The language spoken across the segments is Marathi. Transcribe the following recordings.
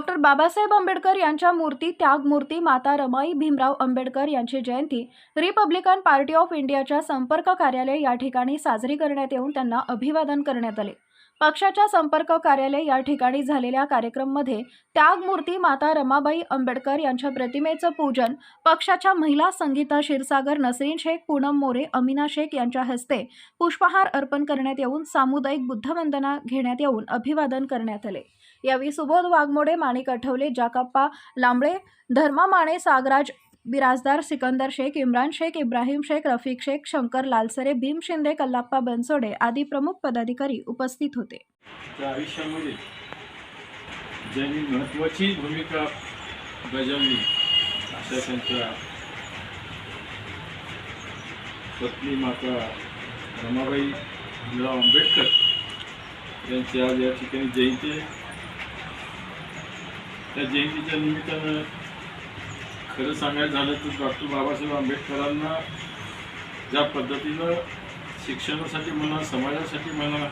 डॉक्टर बाबासाहेब आंबेडकर यांच्या मूर्ती त्यागमूर्ती माता रमाई भीमराव आंबेडकर यांची जयंती रिपब्लिकन पार्टी ऑफ इंडियाच्या संपर्क कार्यालय या ठिकाणी साजरी करण्यात येऊन त्यांना अभिवादन करण्यात आले. पक्षाच्या संपर्क कार्यालय या ठिकाणी झालेल्या कार्यक्रममध्ये त्यागमूर्ती माता रमाबाई आंबेडकर यांच्या प्रतिमेचं पूजन पक्षाच्या महिला संगीता क्षीरसागर नसरीन शेख पूनम मोरे अमिना शेख यांच्या हस्ते पुष्पहार अर्पण करण्यात येऊन सामुदायिक बुद्धवंदना घेण्यात येऊन अभिवादन करण्यात आले. यावेळी सुबोध वाघमोडे माणिक आठवले जाकप्पा लांबळे धर्मा माने सागराज बिराजदार सिकंदर शेख इम्रान शेख इब्राहिम शेख रफिक शेख शंकर लालसरे भीम शिंदे कल्लाप्पा बनसोडे आदी प्रमुख पदाधिकारी उपस्थित होते. त्या आयुष्यामध्ये ज्यांनी महत्त्वाची भूमिका बजावली अशा त्यांच्या पत्नी माता रमाबाई भीमराव आंबेडकर यांची आज या ठिकाणी जयंती त्या जयंतीच्या निमित्तानं खरं सांगायचं झालं तर डॉक्टर बाबासाहेब आंबेडकरांना ज्या पद्धतीनं शिक्षणासाठी म्हणा समाजासाठी म्हणा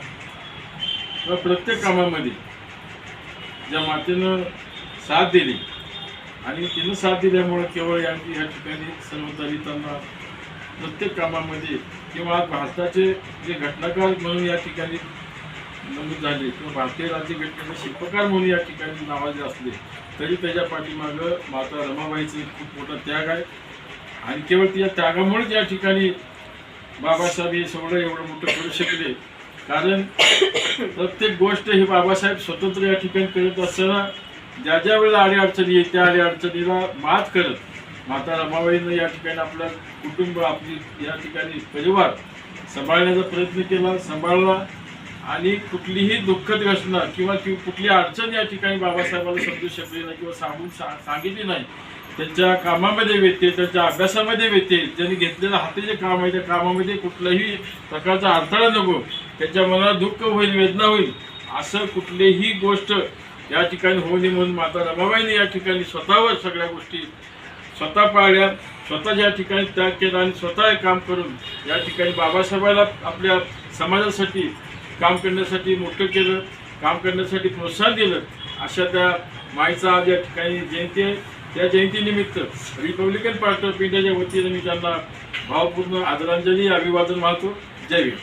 किंवा प्रत्येक कामामध्ये ज्या मातेनं साथ दिली आणि तिनं साथ दिल्यामुळं केवळ या या ठिकाणी सर्व दलितांना प्रत्येक कामामध्ये किंवा भारताचे जे घटनाकार म्हणून या ठिकाणी नमूद झाले. किंवा भारतीय राज्यघटनेचे शिल्पकार म्हणून या ठिकाणी नावाजे असले तरी त्याच्या पाठीमागं माता रमाबाईचं खूप मोठा त्याग आहे. आणि केवळ त्या त्यागामुळेच या ठिकाणी बाबासाहेब हे सगळं एवढं मोठं करू शकले. कारण प्रत्येक गोष्ट हे बाबासाहेब स्वतंत्र या ठिकाणी करत असताना ज्या ज्या वेळेला आडी अडचणी येईल त्या आडी अडचणीला मात करत माता रमाबाईनं या ठिकाणी आपलं कुटुंब आपली या ठिकाणी परिवार सांभाळण्याचा प्रयत्न केला सांभाळला. आणि कुठलीही दुःखद घटना किंवा कुठली अडचण या ठिकाणी बाबासाहेबाला समजू शकली नाही किंवा सांगून सा- सांगितली नाही त्यांच्या कामामध्ये व्यत्यय त्यांच्या अभ्यासामध्ये व्यत्यय त्यांनी घेतलेलं हाताचे काम आहे त्या कामामध्ये कुठलाही प्रकारचा अडथळा नको त्यांच्या मनाला दुःख होईल वेदना होईल असं कुठलीही गोष्ट या ठिकाणी होऊ नये म्हणून माता रमाबाईने या ठिकाणी स्वतःवर सगळ्या गोष्टी स्वतः पाळल्या स्वतः या ठिकाणी त्याग केला आणि स्वतः काम करून या ठिकाणी बाबासाहेबाला आपल्या समाजासाठी काम करण्यासाठी मोठं केलं काम करण्यासाठी प्रोत्साहन दिलं. अशा त्या माईचा आज या ठिकाणी जयंती आहे त्या जयंतीनिमित्त रिपब्लिकन पार्टी ऑफ इंडियाच्या वतीने मी त्यांना भावपूर्ण आदरांजली अभिवादन मानतो. जय भीम.